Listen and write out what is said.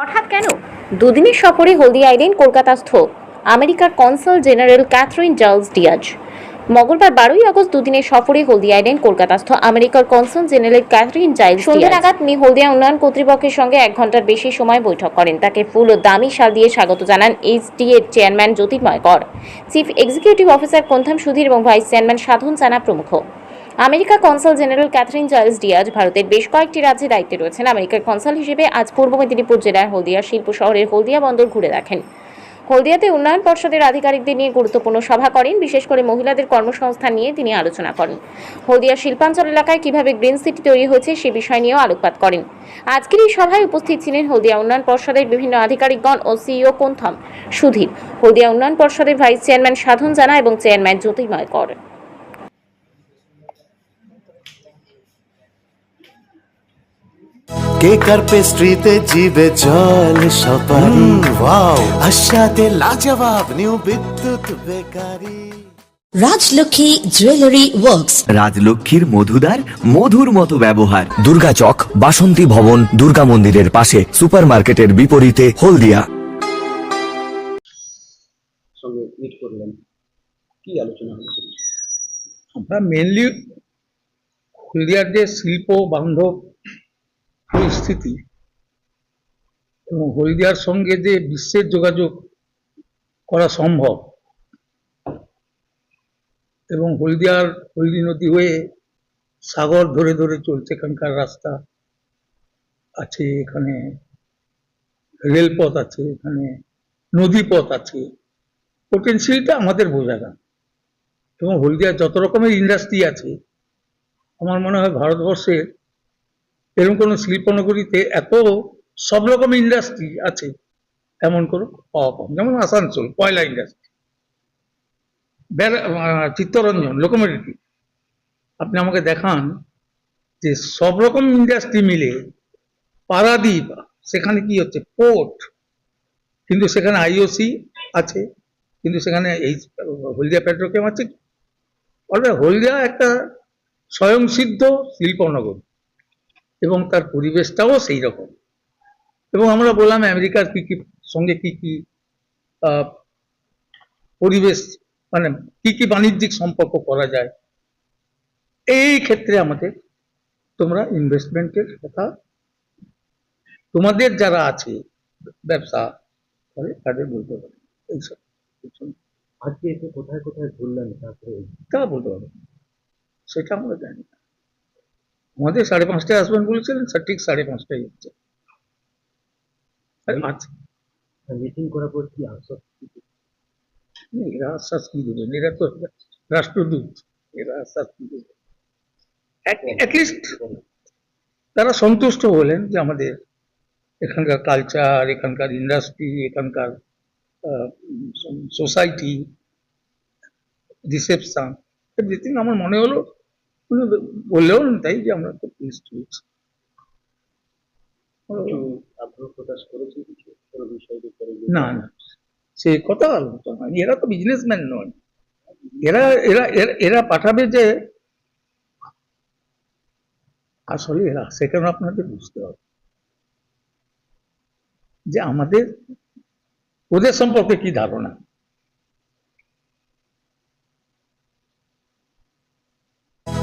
হঠাৎ কেন? দুদিনের সফরে হলদিয়া এলেন কলকাতাস্থ আমেরিকার consul general Kathryn Giles Diaz. মঙ্গলবার বারোই আগস্ট দুদিনের সফরে হলদিয়া এলেন কলকাতাস্থ আমেরিকার কনসাল জেনারেল ক্যাথরিন জাইলস সন্ধ্যে নাগাদ তিনি হলদিয়া উন্নয়ন কর্তৃপক্ষের সঙ্গে এক ঘণ্টার বেশি সময় বৈঠক করেন। তাকে ফুল ও দামি শাল দিয়ে স্বাগত জানান এইচডি এর chairman Jyotirmoy Kar. Chief executive officer Kontham Sudhir এবং ভাইস চেয়ারম্যান সাধন চানা প্রমুখ। America consul general Kathryn Giles Diaz ভারতের বেশ কয়েকটি রাজ্যে দায়িত্বে রয়েছেন। আমেরিকার কনসাল হিসেবে আজ পূর্ব মেদিনীপুর জেলার হলদিয়া শিল্প শহরের হলদিয়া বন্দর ঘুরে দেখেন। হলদিয়াতে উন্নয়ন পর্ষদের আধিকারিকদের নিয়ে গুরুত্বপূর্ণ সভা করেন। বিশেষ করে মহিলাদের কর্মসংস্থান নিয়ে তিনি আলোচনা করেন। হলদিয়া শিল্পাঞ্চল এলাকায় কীভাবে গ্রিন সিটি তৈরি হয়েছে সে বিষয় নিয়েও আলোকপাত করেন। আজকের এই সভায় উপস্থিত ছিলেন হলদিয়া উন্নয়ন পর্ষদের বিভিন্ন আধিকারিকগণ ও সিইও কোন্থম সুধীর। হলদিয়া উন্নয়ন পর্ষদের ভাইস চেয়ারম্যান সাধন জানা এবং চেয়ারম্যান জ্যোতির্ময় কর। কেক আর পেস্ট্রিতে জিবে জল সপারি? ওয়াও আশাতে লাজবাব new Bidyut bakery. Rajlakshmi jewellery works. রাজলক্ষ্মীর মধুদার মধুর মতো ব্যবহার। দুর্গা চক বাসন্তী ভবন দুর্গা মন্দিরের পাশে সুপারমার্কেটের বিপরীতে হলদিয়া। সঙ্গে মিট করলেন। কি আলোচনা হলো আমরা মেনলি হলদিয়ার যে শিল্প বান্ধব পরিস্থিতি এবং হলদিয়ার সঙ্গে যে বিশ্বের যোগাযোগ করা সম্ভব এবং হলদিয়ার হলদি নদী হয়ে সাগর ধরে ধরে চলছে এখানকার রাস্তা আছে, এখানে রেলপথ আছে, এখানে নদীপথ আছে পোটেন্সিয়ালটা আমাদের বোঝা না। এবং হলদিয়ার যত রকমের ইন্ডাস্ট্রি আছে, আমার মনে হয় ভারতবর্ষের এরকম কোনো শিল্পনগরীতে এত সব রকম ইন্ডাস্ট্রি আছে, এমন কোনো পাওয়া কম। যেমন আসানসোল কয়লা ইন্ডাস্ট্রি চিত্তরঞ্জন লোকোমোটিভ আপনি আমাকে দেখান যে সব রকম ইন্ডাস্ট্রি মিলে পারাদ্বীপ, সেখানে কি হচ্ছে? পোর্ট কিন্তু সেখানে আইওসি আছে, কিন্তু সেখানে এই, হলদিয়া পেট্রোকেম আছে। অর্থাৎ হলদিয়া একটা স্বয়ংসিদ্ধ শিল্পনগর। এবং তার পরিবেশটাও সেই রকম এবং আমরা বললাম আমেরিকার কি কি সঙ্গে কি কি পরিবেশ মানে কি কি বাণিজ্যিক সম্পর্ক করা যায় এই ক্ষেত্রে আমাদের তোমরা ইনভেস্টমেন্টের কথা তোমাদের যারা আছে ব্যবসা করে তাদের বলতে পারে। এইসব আজকে এসে কোথায় কোথায় ঘুরলেন তারপরে? তা বলতে পারব সেটা আমরা জানি না। আমাদের সাড়ে পাঁচটায় আসবেন বলেছিলেন স্যার ঠিক সাড়ে পাঁচটায় হচ্ছে মিটিং করার পর কি আশ্বাস এরা আশ্বাস কি দেবেন এরা তো রাষ্ট্রদূত এরা আশ্বাস কি দেবেন অ্যাটলিস্ট তারা সন্তুষ্ট হলেন যে আমাদের এখানকার কালচার এখানকার ইন্ডাস্ট্রি এখানকার সোসাইটি রিসেপশন এভরিথিং আমার মনে হলো উনি বললেও তাই যে আমরা আগ্রহ প্রকাশ কিছু? বিষয় ব্যাপারে যে- না না। সে কথা আলোচনা এরা তো বিজনেসম্যান নয়। এরা এরা এরা- এরা পাঠাবে যে আসলে এরা সেখানে আপনাদের বুঝতে হবে। যে আমাদের ওদের সম্পর্কে কি ধারণা?